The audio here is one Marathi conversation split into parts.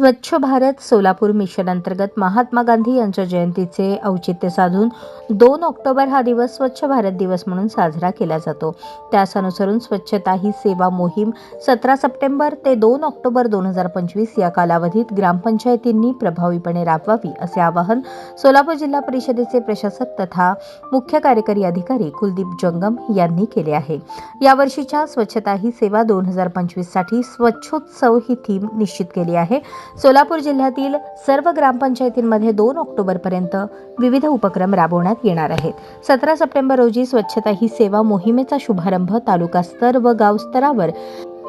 स्वच्छ भारत सोलापूर मिशन अंतर्गत महात्मा गांधी यांच्या जयंतीचे औचित्य साधून दोन ऑक्टोबर हा दिवस स्वच्छ भारत दिवस म्हणून साजरा केला जातो. त्यास अनुसरून स्वच्छता ही सेवा मोहीम सतरा सप्टेंबर ते दोन ऑक्टोबर दोन हजार पंचवीस या कालावधीत ग्रामपंचायतींनी प्रभावीपणे राबवावी असे आवाहन सोलापूर जिल्हा परिषदेचे प्रशासक तथा मुख्य कार्यकारी अधिकारी कुलदीप जंगम यांनी केले आहे. यावर्षीच्या स्वच्छता ही सेवा दोन हजार पंचवीससाठी स्वच्छोत्सव ही थीम निश्चित केली आहे. सोलापूर जिल्ह्यातील सर्व ग्रामपंचायतींमध्ये दोन ऑक्टोबरपर्यंत विविध उपक्रम राबवण्यात येणार आहेत. सतरा सप्टेंबर रोजी स्वच्छता ही सेवा मोहिमेचा शुभारंभ तालुका स्तर व गावस्तरावर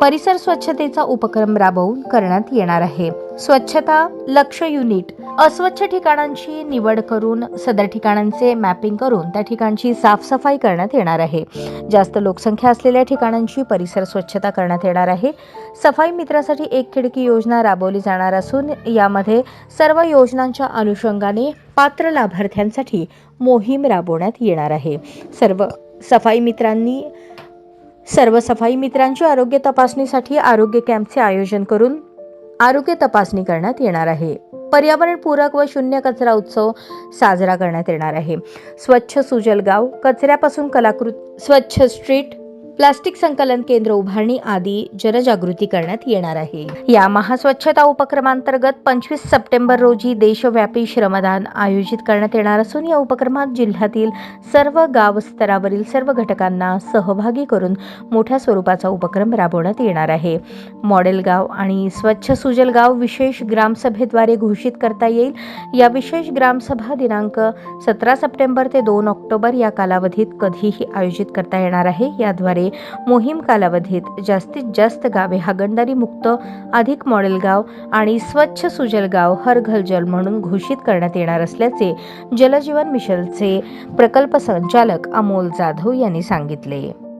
परिसर स्वच्छतेचा उपक्रम राबवून करण्यात येणार आहे. स्वच्छता लक्ष युनिट अस्वच्छ ठिकाणांची निवड करून सदर ठिकाणांचे मॅपिंग करून त्या ठिकाणची साफसफाई करण्यात येणार आहे. जास्त लोकसंख्या असलेल्या ठिकाणांची परिसर स्वच्छता करण्यात येणार आहे. सफाई मित्रासाठी एक खिडकी योजना राबवली जाणार असून यामध्ये सर्व योजनांच्या अनुषंगाने पात्र लाभार्थ्यांसाठी मोहीम राबवण्यात येणार आहे. सर्व सफाई मित्रांनी सर्व सफाई मित्रांची आरोग्य तपासणीसाठी आरोग्य कॅम्पचे आयोजन करून आरोग्य तपासणी करण्यात येणार आहे. पर्यावरणपूरक व शून्य कचरा उत्सव साजरा करण्यात येणार आहे. स्वच्छ सुजल गाव कचऱ्यापासून कलाकृत स्वच्छ स्ट्रीट प्लास्टिक संकलन केंद्र उभारणी आदी जनजागृती करण्यात येणार आहे. या महास्वच्छता उपक्रमांतर्गत पंचवीस सप्टेंबर रोजी देशव्यापी श्रमदान आयोजित करण्यात येणार असून या उपक्रमात जिल्ह्यातील सर्व गाव स्तरावरील सर्व घटकांना सहभागी करून मोठ्या स्वरूपाचा उपक्रम राबवण्यात येणार आहे. मॉडेल गाव आणि स्वच्छ सुजल गाव विशेष ग्रामसभेद्वारे घोषित करता येईल. या विशेष ग्रामसभा दिनांक सतरा सप्टेंबर ते दोन ऑक्टोबर या कालावधीत कधीही आयोजित करता येणार आहे. याद्वारे मोहीम कालावधीत जास्तीत जास्त गावे हागणदारी मुक्त अधिक मॉडेल गाव आणि स्वच्छ सुजल गाव हर घर जल म्हणून घोषित करण्यात येणार असल्याचे जलजीवन मिशनचे प्रकल्प संचालक अमोल जाधव यांनी सांगितले.